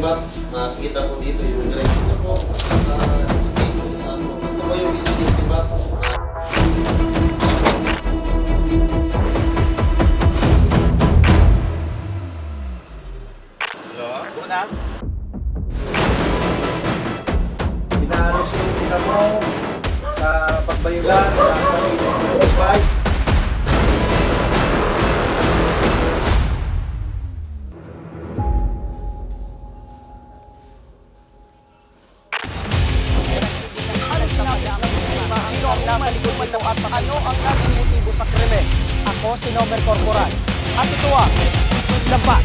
map, makikita po dito yung direction na po. State kung saan po. Ito po yung visibility map. Ah, Hello? Una? Inaaros ko kita mo sa pagbayugan Labat.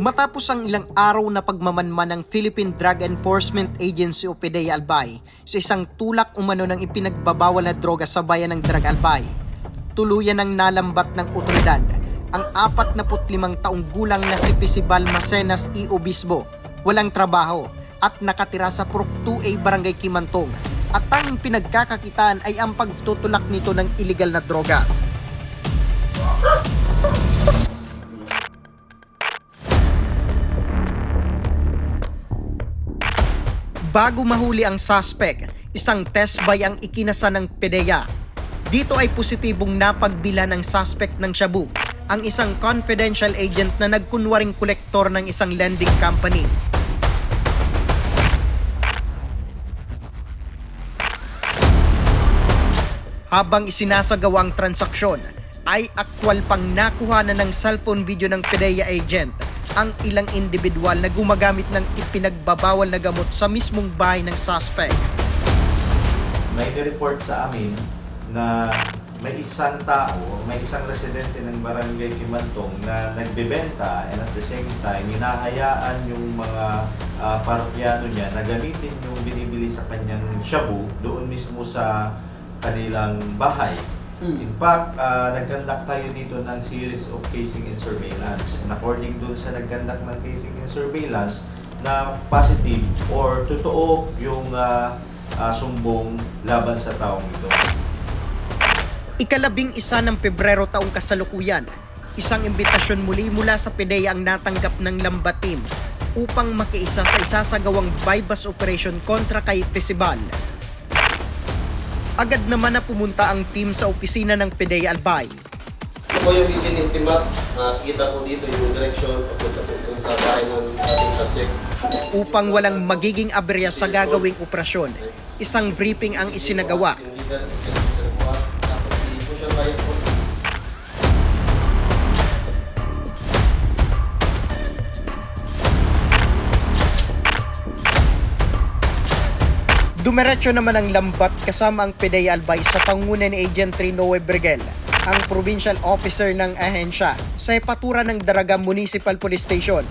Matapos ang ilang araw na pagmamanman ng Philippine Drug Enforcement Agency o PDEA Albay sa isang tulak umano ng ipinagbabawal na droga sa bayan ng Drag Albay, tuluyan ng nalambat ng otoridad ang 45 taong gulang na si Fisibal Macenas E. Obispo, walang trabaho at nakatira sa Purok 2A Barangay Kimantong at tanging pinagkakakitaan ay ang pagtutulak nito ng illegal na droga. Bago mahuli ang suspect, isang test by ang ikinasa ng PDEA. Dito ay positibong napagbila ng suspect ng shabu, ang isang confidential agent na nagkunwaring kolektor ng isang lending company. Habang isinasagawa ang transaksyon, ay akwal pang nakuha na ng cellphone video ng PDEA agent ang ilang individual na gumagamit ng ipinagbabawal na gamot sa mismong bahay ng suspect. May report sa amin na may isang tao, may isang residente ng barangay Kimantong na nagbebenta and at the same time, hinahayaan yung mga uh, parokyano niya na gamitin yung binibili sa kanyang shabu doon mismo sa kanilang bahay. In fact, uh, nag-conduct tayo dito ng series of casing and surveillance. And according dun sa nag-conduct ng casing and surveillance, na positive or totoo yung uh, uh, sumbong laban sa taong ito. Ikalabing isa ng Pebrero taong kasalukuyan, isang imbitasyon muli mula sa PDEA ang natanggap ng Lambatim upang makiisa sa isasagawang bypass operation kontra kay Festival. Agad naman na pumunta ang team sa opisina ng PDEA Albay. Ito po yung vicinity map. Makikita po dito yung direction papunta sa bahay ng ating subject. Upang walang magiging aberya sa gagawing operasyon, isang briefing ang isinagawa Yung leader, yung sinabuha. Tapos si Pusher Bayan po. Dumiretso naman ang lambat kasama ang PDEA Albay sa panguna ni Agent Trinoe Bergel, ang provincial officer ng ahensya sa Epaturan ng Daraga Municipal Police Station.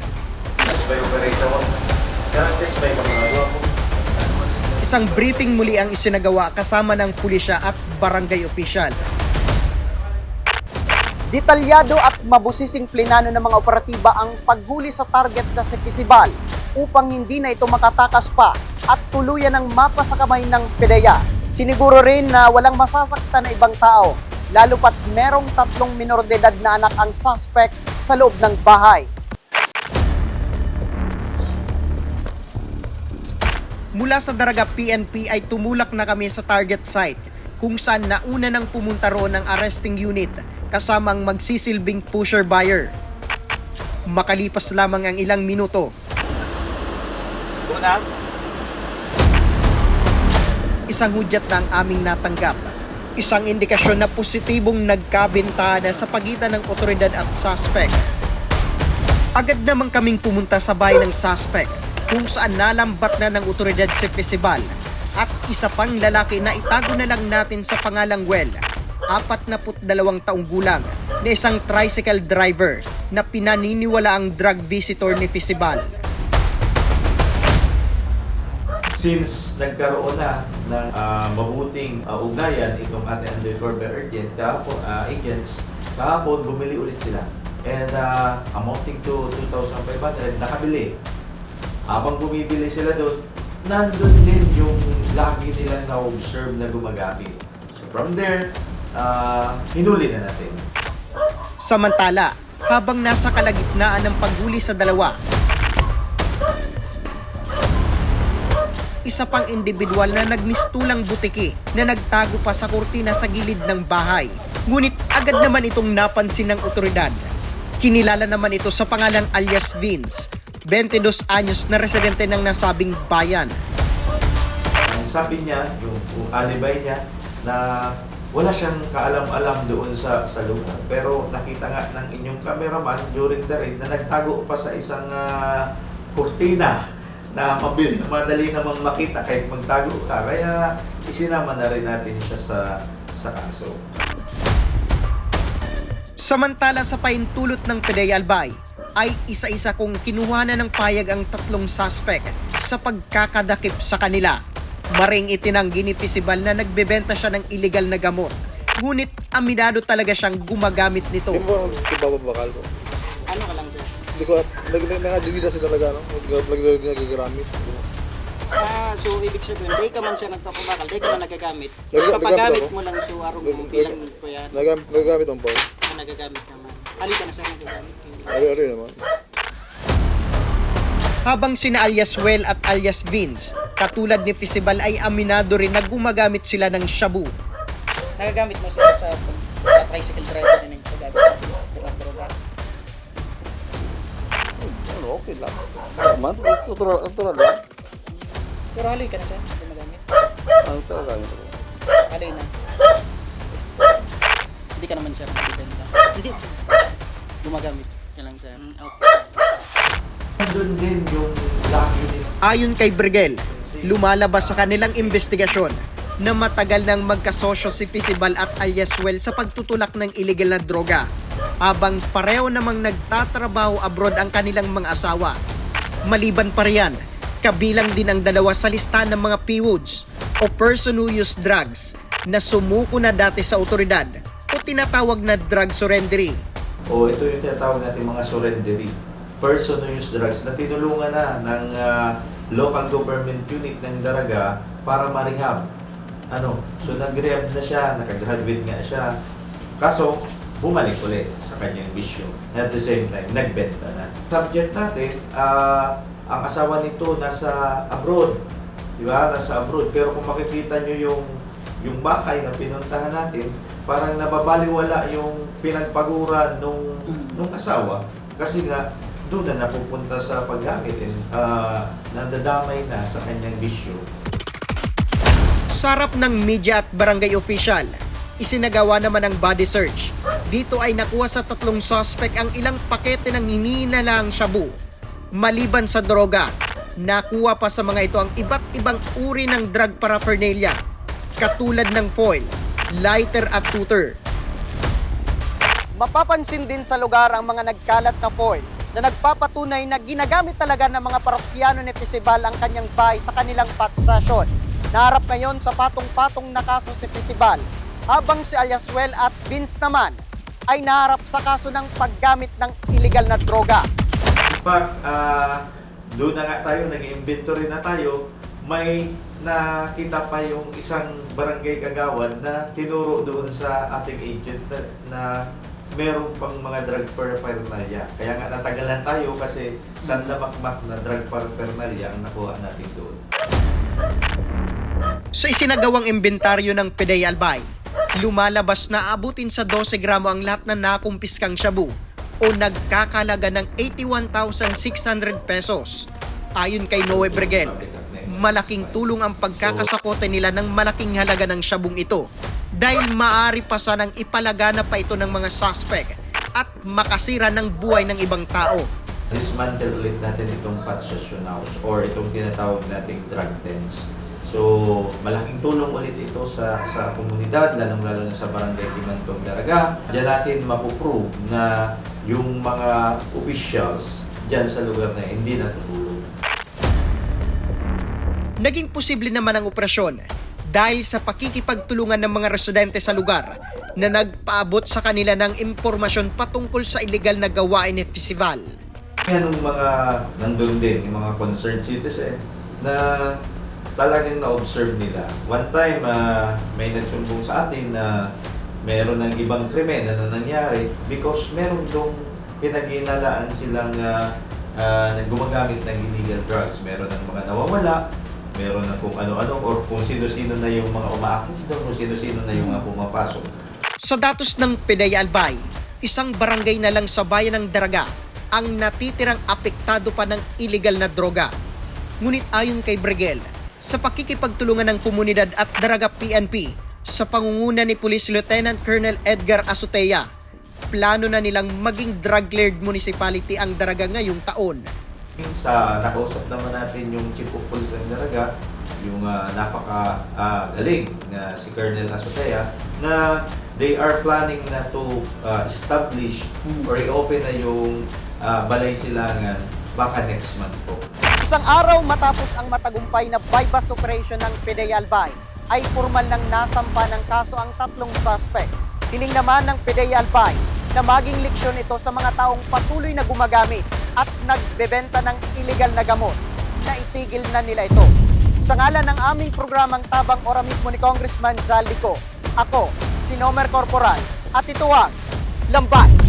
Isang briefing muli ang isinagawa kasama ng pulisya at barangay official. Detalyado at mabusising plinano ng mga operatiba ang paghuli sa target na si Pisibal upang hindi na ito makatakas pa at tuluyan ng mapa sa kamay ng PDEA. Siniguro rin na walang masasaktan na ibang tao, lalo pat merong tatlong minor de edad na anak ang suspect sa loob ng bahay. Mula sa Daraga PNP ay tumulak na kami sa target site kung saan nauna nang pumunta roon ang arresting unit kasamang magsisilbing pusher buyer. Makalipas lamang ang ilang minuto, Una, isang hudyat na ang aming natanggap. Isang indikasyon na positibong nagkabintada sa pagitan ng otoridad at suspect. Agad naman kaming pumunta sa bahay ng suspect kung saan nalambat na ng otoridad si Festival at isa pang lalaki na itago na lang natin sa pangalang Well, 42 taong gulang na isang tricycle driver na pinaniniwala ang drug visitor ni Festival. Since nagkaroon na ng ah, mabuting ah, ugnayan itong ating undercover agent, kahapon, ah, agents, kahapon bumili ulit sila. And ah, amounting to 2,500, nakabili. Habang bumibili sila doon, nandun din yung lagi nilang na-observe na gumagamit. So from there, ah, hinuli na natin. Samantala, habang nasa kalagitnaan ng paghuli sa dalawa, isa pang individual na nagmistulang butiki na nagtago pa sa kurtina sa gilid ng bahay. Ngunit agad naman itong napansin ng otoridad. Kinilala naman ito sa pangalang alias Vince, 22 anyos na residente ng nasabing bayan. Ang sabi niya, yung, yung alibay niya, na wala siyang kaalam-alam doon sa, sa lugar. Pero nakita nga ng inyong cameraman during the raid na nagtago pa sa isang ah, kurtina na mabil, madali namang makita kahit magtago ka. Kaya isinama na rin natin siya sa, sa kaso. Samantala sa paintulot ng Pidey Albay, ay isa-isa kong kinuha na ng payag ang tatlong suspect sa pagkakadakip sa kanila. Maring itinanggi ni Pisibal na nagbebenta siya ng illegal na gamot. Ngunit aminado talaga siyang gumagamit nito. Hindi mo ibababakal ko. Hindi ko, nag, nag, nag, talaga, no? Nag, nag, nag, nagagamit. Ah, so ibig sabihin, di ka man siya nagpapabakal, di ka man nagagamit. Nag- Papagamit nagagamit mo lang so arong Nag- mo bilang ko yan. Nagam, nagagamit ang ball. Ah, nagagamit naman. Halika na sir, nagagamit. Hindi. Ari, ari naman. Habang sina alias Well at alias Vince, katulad ni Pisibal ay aminado rin na gumagamit sila ng shabu. Nagagamit mo sir sa, sa tricycle driver na nagpagamit ng droga. Ano, okay lang. Man, natural, natural lang. Pero haloy ka na sir, gumagamit. Ano talaga yun? Haloy na. Hindi ka naman sir nagbibenta. Hindi. Gumagamit ka lang sir. Okay. Nandun din yung lagi din Ayon kay Brigel, lumalabas sa kanilang investigasyon na matagal nang magkasosyo si Pisibal at alias Well sa pagtutulak ng illegal na droga habang pareho namang nagtatrabaho abroad ang kanilang mga asawa. Maliban pa riyan, kabilang din ang dalawa sa listahan ng mga PWODs o person who use drugs na sumuko na dati sa otoridad o tinatawag na drug surrendering. o ito yung tinatawag natin mga surrendery person who use drugs na tinulungan na ng ah, local government unit ng Daraga para ma-rehab. Ano, so nag-rehab na siya, nakagraduate nga siya. Kaso, bumalik ulit sa kanyang bisyo. At the same time, nagbenta na. Subject natin, ah, ang asawa nito nasa abroad. Di ba? Nasa abroad. Pero kung makikita nyo yung, yung bakay na pinuntahan natin, parang nababaliwala yung pinagpaguran nung, nung asawa. Kasi nga, doon na napupunta sa paggamit and ah, nadadamay na sa kanyang bisyo. Sarap ng media at barangay official, isinagawa naman ang body search. Dito ay nakuha sa tatlong suspect ang ilang pakete ng hinihinalang shabu. Maliban sa droga, nakuha pa sa mga ito ang iba't ibang uri ng drug paraphernalia, katulad ng foil, lighter at tutor. Mapapansin din sa lugar ang mga nagkalat na foil na nagpapatunay na ginagamit talaga ng mga parokyano ni Pisibal ang kanyang bahay sa kanilang patsasyon. Naharap ngayon sa patong-patong na kaso si Pisibal, habang si Aliaswell at Vince naman ay naharap sa kaso ng paggamit ng illegal na droga. In fact, ah, doon na nga tayo, nag-inventory na tayo, may nakita pa yung isang barangay kagawad na tinuro doon sa ating agent na, na meron pang mga drug paraphernalia. Kaya nga natagalan tayo kasi sandamakmak na drug paraphernalia ang nakuha natin doon. Sa isinagawang imbentaryo ng Pidey Albay, lumalabas na abutin sa 12 gramo ang lahat na nakumpiskang shabu o nagkakalaga ng 81,600 pesos. Ayon kay Noe Bregel, malaking tulong ang pagkakasakote nila ng malaking halaga ng shabong ito dahil maari pa sanang ipalagana pa ito ng mga suspect at makasira ng buhay ng ibang tao. dismantle ulit natin itong patsasyon house or itong tinatawag nating drug dens. So, malaking tulong ulit ito sa sa komunidad, lalong-lalo na sa barangay Kimantong Daraga. Diyan natin mapuprove na yung mga officials dyan sa lugar na hindi natutulong. Naging posible naman ang operasyon dahil sa pakikipagtulungan ng mga residente sa lugar na nagpaabot sa kanila ng impormasyon patungkol sa illegal na gawain ni festival. Yan yung mga nandun din, yung mga concerned citizen na talagang na-observe nila. One time, ah, may nagsumbong sa atin na meron ng ibang krimen na nangyari because meron dong pinaghinalaan silang uh, gumagamit ng illegal drugs. Meron ng mga nawawala, meron ng kung ano-ano, or kung sino-sino na yung mga umaakit doon, kung sino-sino na yung mga pumapasok. Sa datos ng Pinay Albay, isang barangay na lang sa bayan ng Daraga ang natitirang apektado pa ng illegal na droga. Ngunit ayon kay Bregel, sa pakikipagtulungan ng komunidad at Daraga PNP, sa pangunguna ni Police Lieutenant Colonel Edgar Azotea, plano na nilang maging drug-cleared municipality ang Daraga ngayong taon. Sa nakausap naman natin yung Chief of Police ng Daraga, yung ah, napaka galing na si Colonel Azotea, na they are planning na to ah, establish or i-open na yung ah, Balay Silangan baka next month po. Isang araw matapos ang matagumpay na bypass operation ng Pinay Albay, ay formal nang nasampa ng kaso ang tatlong suspect. Hiling naman ng Pinay Albay na maging leksyon ito sa mga taong patuloy na gumagamit at nagbebenta ng illegal na gamot na itigil na nila ito. Sa ngalan ng aming programang Tabang Ora mismo ni Congressman Zaldico, ako, si Nomer Corporal, at ito ang Lambat